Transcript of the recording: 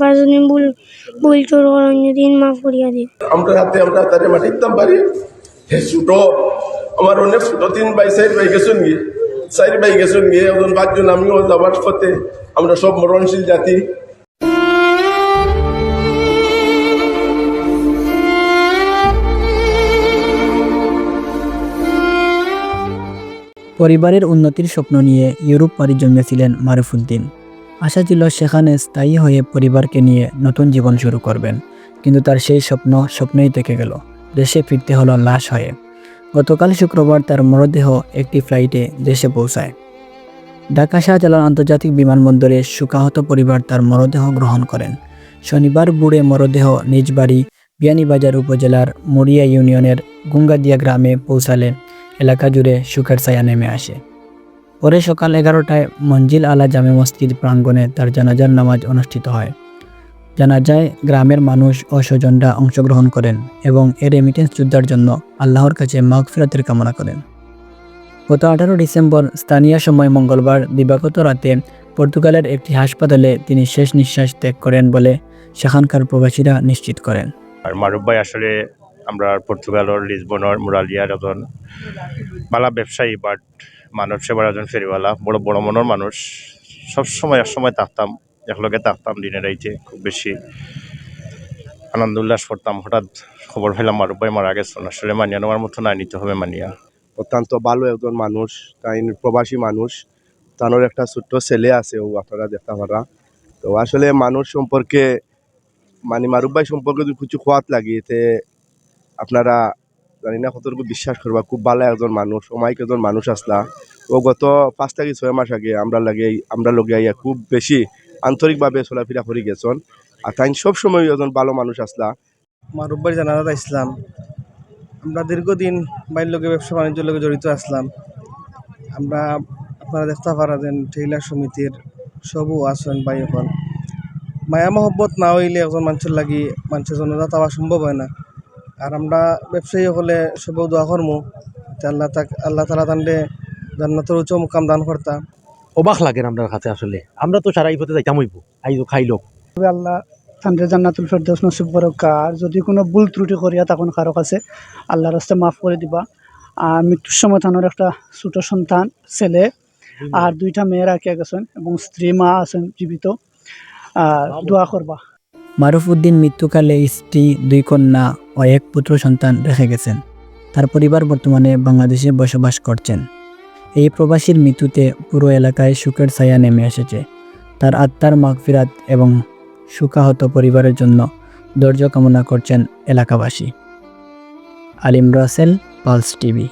বাজনে ভুল ভুল চোর দিন মাফ করিয়া দিন। আমরা হাতে আমরা তারে মাটি দিতাম পারি হে ছোট আমার অনেক ছোট তিন বাই চার বাই গেছুন গিয়ে। চার বাই গেছুন গিয়ে পাঁচজন আমিও যাবার পথে আমরা সব মরণশীল জাতি। পরিবারের উন্নতির স্বপ্ন নিয়ে ইউরোপ পাড়ি জমিয়েছিলেন মারুফুদ্দিন। আশা ছিল সেখানে স্থায়ী হয়ে পরিবারকে নিয়ে নতুন জীবন শুরু করবেন। কিন্তু তার সেই স্বপ্ন স্বপ্নেই থেকে গেল। দেশে ফিরতে হলো লাশ হয়ে। গতকাল শুক্রবার তার মরদেহ একটি ফ্লাইটে দেশে পৌঁছায়। ঢাকা শাহজালাল আন্তর্জাতিক বিমানবন্দরে শোকাহত পরিবার তার মরদেহ গ্রহণ করেন। শনিবার বুড়ে মরদেহ নিজ বাড়ি বিয়ানীবাজার উপজেলার মরিয়া ইউনিয়নের গুঙ্গাদিয়া গ্রামে পৌঁছালে এলাকা জুড়ে সুখের ছায়া নেমে আসে। পরে সকাল এগারোটায় মঞ্জিল আলা জামে মসজিদ প্রাঙ্গণে তার জানাজার নামাজ অনুষ্ঠিত হয়। জানাজায় গ্রামের মানুষ ও স্বজনরা অংশগ্রহণ করেন এবং এর রেমিটেন্স যুদ্ধার জন্য আল্লাহর কাছে মাগফিরাতের কামনা করেন। গত আঠারো ডিসেম্বর স্থানীয় সময় মঙ্গলবার দিবাগত রাতে পর্তুগালের একটি হাসপাতালে তিনি শেষ নিঃশ্বাস ত্যাগ করেন বলে সেখানকার প্রবাসীরা নিশ্চিত করেন। আর মারুফ ভাই আসলে আমরা পর্তুগালের, লিসবনের, মুরালিয়ার একজন বালা ব্যবসায়ী বাট মানব সেবার একজন ফেরিওয়ালা, বড় বড় মনের মানুষ। সব সময় এক সময় থাকতাম একলগে থাকতাম দিনে রাইতে, খুব বেশি আনন্দ উল্লাস করতাম। হঠাৎ খবর পেলাম মারুফ ভাই মারা গেছেন আসলে মানিয়া নেওয়ার মতো না নিতে হবে মানিয়া। অত্যন্ত ভালো একজন মানুষ, তাই প্রবাসী মানুষ। তানোর একটা ছোট্ট ছেলে আছে, ও আপনারা দেখতে পারা। তো আসলে মানুষ সম্পর্কে মানে মারুফ ভাই সম্পর্কে যদি কিছু খোয়াত লাগে তে আপনারা জানি না কতটুকু বিশ্বাস করবা, খুব ভালো একজন মানুষ অমায়িক একজন মানুষ আসলা। ও গত পাঁচ থেকে ছয় মাস আগে আমরা লাগে আমরা লগে আইয়া খুব বেশি আন্তরিকভাবে চলাফেরা করে গেছন। আর তাই সবসময় একজন ভালো মানুষ আসলা। মারুব্বার জানাজাত ইসলাম। আমরা দীর্ঘদিন বাইর লোকে ব্যবসা বাণিজ্যের লোকে জড়িত আসলাম। আমরা আপনারা দেখতে পারা পারেন টেইলার সমিতির সবও আছেন ভাই এখন মায়া মহব্বত না হইলে একজন মানুষের লাগি মানুষের জনজাত হওয়া সম্ভব হয় না। আর আমরা ব্যবসায়ী হলে সবেও দোয়া করমু আল্লাহ তাক আল্লাহ তালা তান্ডে জান্নাতের উচ্চ মুকাম দান কর্তা। অবাক লাগে আমরা কাছে আসলে। আমরা তো সারা এই পথে যাইতাম হইব আইজো খাইলো তবে আল্লাহ তান্ডে জান্নাতুল ফেরদৌস নসিব করুক আর যদি কোনো ভুল ত্রুটি করিয়া তখন কারও কাছে আল্লাহর রাস্তায় মাফ করে দিবা। আর মৃত্যুর সময় তানোর একটা ছোট সন্তান ছেলে আর দুইটা মেয়েরা কে গেছেন এবং স্ত্রী মা আছেন জীবিত আর দোয়া করবা। মারুফউদ্দিন মৃত্যুকালে স্ত্রী দুই কন্যা ও এক পুত্র সন্তান রেখে গেছেন। তার পরিবার বর্তমানে বাংলাদেশে বসবাস করছেন। এই প্রবাসীর মৃত্যুতে পুরো এলাকায় সুখের ছায়া নেমে এসেছে। তার আত্মার মাগফিরাত এবং সুখাহত পরিবারের জন্য ধৈর্য কামনা করছেন এলাকাবাসী। Alim Rasel, Pulse TV.